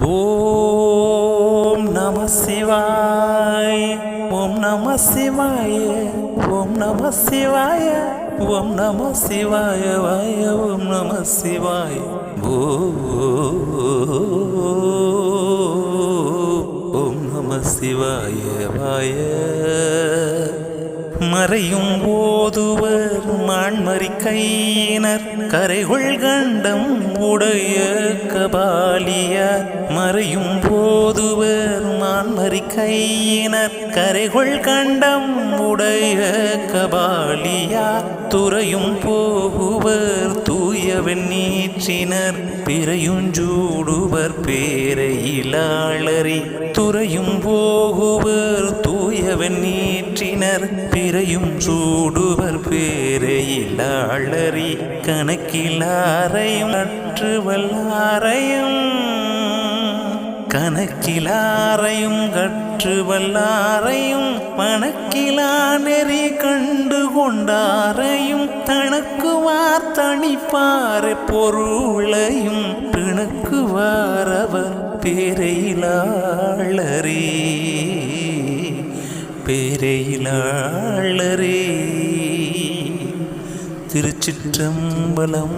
ஓம் நம சிவாய் ஓம் நம சிவாய ஓம் நம சிவாய ஓம் நம சிவாய வாய ஓம் நம சிவாய ஓம் நம சிவாய வாய மறையும் ஓதுவர் மான்மறி கையினர் கரைகுள் கண்டம் உடைய கபாலியார் மறையும் போதுவர் மான்மறி கையினர் கரைகுள் கண்டம் உடைய கபாலியார் துறையும் போகுவர் தூயவன் நீற்றினர் பிறையுஞ்சூடுவர் பேரையிலாளரி துறையும் போகுவர் தூயவன் நீற்றினர் பிறையும் சூடுவர் பேரையிலாளறி கணக்கிலாரையும் அற்று வல்லாரையும் கணக்கிலாரையும் கற்று வல்லாரையும் மணக்கிலா நெறி கண்டு கொண்டாரையும் தனக்குவார் தனிப்பார பொருளையும் பிணக்குவார் அவர் பேரையிலாளரே பேரையிலாளரே திருச்சிற்றம்பலம்